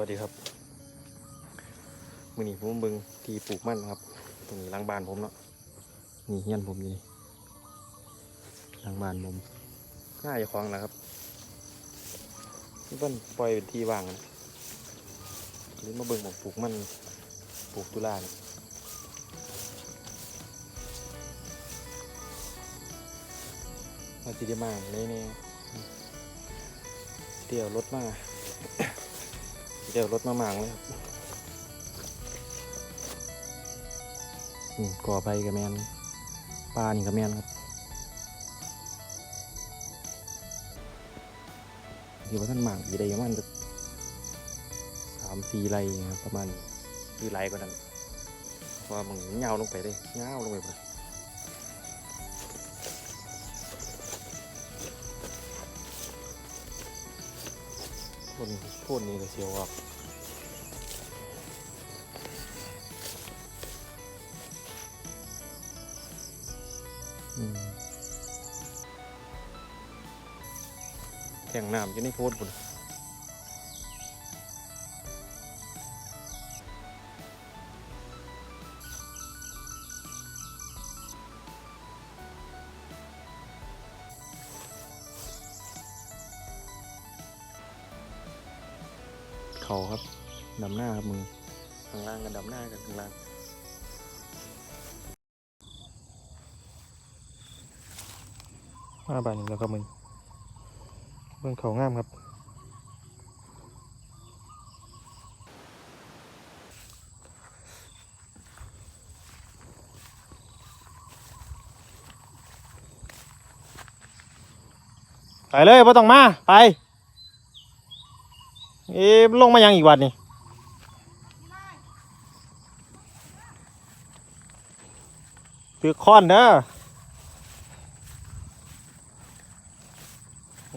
วัสดีครับมือนี้ผมเบิงที่ปลูกมันครับ ตรงนี้หลังบ้านผมเนาะนี่เฮียนผมนี่หลังบ้านผมง่ายจะคลองแล้วครับนี่เพิ่นปล่อยเป็นที่ว่างนะหรือมาเบิงบอกปลูกมันปลูกตุลาเนี่ยมาจีด้มากเลยเนี่ยเดี๋ยวรถมา เดี๋ยวรถมาหมางเลยครับก่อไปกับแมนปลานี่กับแมนครับที่ว่าท่านหมางอยู่ได้ประมาณจะสามสี่ไรครับประมาณสี่ไรก็นั้นเพราะว่ามันเงาลงไปเลยเงาลงไปเลย คนพ่นนี่เลยเชียวครับแข่งน้ำจะได้โพดบุญ เขาครับดำหน้าครับมือข้างล่างกันดำหน้ากันข้างล่างมาบานนี้แล้วก็มึงเบิ่งเขางามครับไปเลยพ่ต้องมา ไป เอ๊ลงมายังอีกวันนี่ตือค้อนเด้อ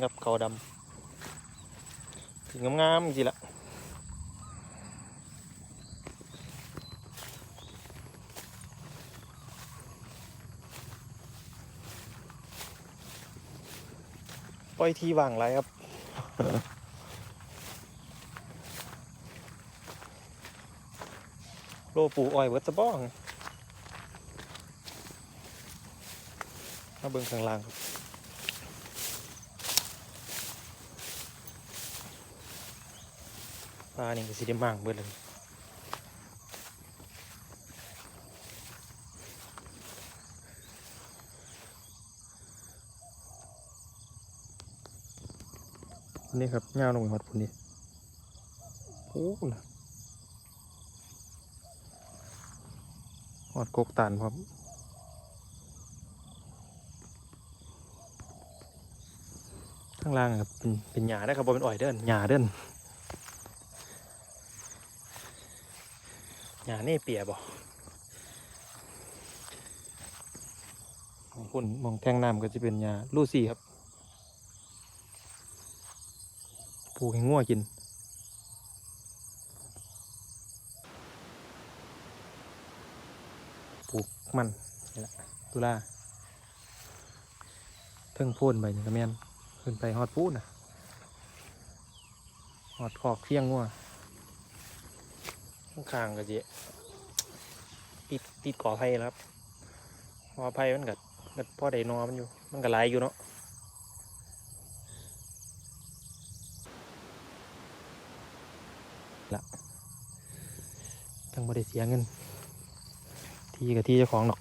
งับเขาดำสีงามๆจริงละปล่อยที่ว่างไรครับ ลปูอ้อยเวิร์ตะบ้องมาเบิ่งข้างล่างครับปลานี่ก็สิได้มากเบิดเลยนี่ครับเงาลงหอดพุ่นนี่โอ้นะ อดกกตานครับข้างล่างครับเป็นเป็นหญ้าได้ครับบ่เป็นอ้อยเด้นหญ้าเด้นหญ้าเน่เปียบ่มองพุ่นมองแทงน้ำก็จะเป็นหญ้าลูซี่ครับ ปลูกให้งัวกิน ปลูกมันนี่แหละตุลาเทิงพ่นไปนี่ก็แม่นขึ้นไปฮอดปูนะฮอดคอกเที่ยงงัวข้างๆก็จะติดติดก่อไผ่แล้วครับก่อไผ่มันกัดกัดพ่อได้นอมันอยู่ มันก็ไหลยอยู่เนาะละทั้งบ่ได้เสียเงิน ที่กับที่เจ้าของดอก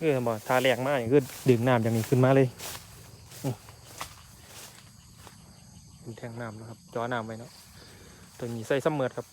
เออบ่ทาแรงมากนี่คือดึงน้ำจากนี้ขึ้นมาเลยเป็นแทงน้ำนะครับ จอน้ำไว้เนาะตัวนี้ใส่ซัมเมอร์ครับ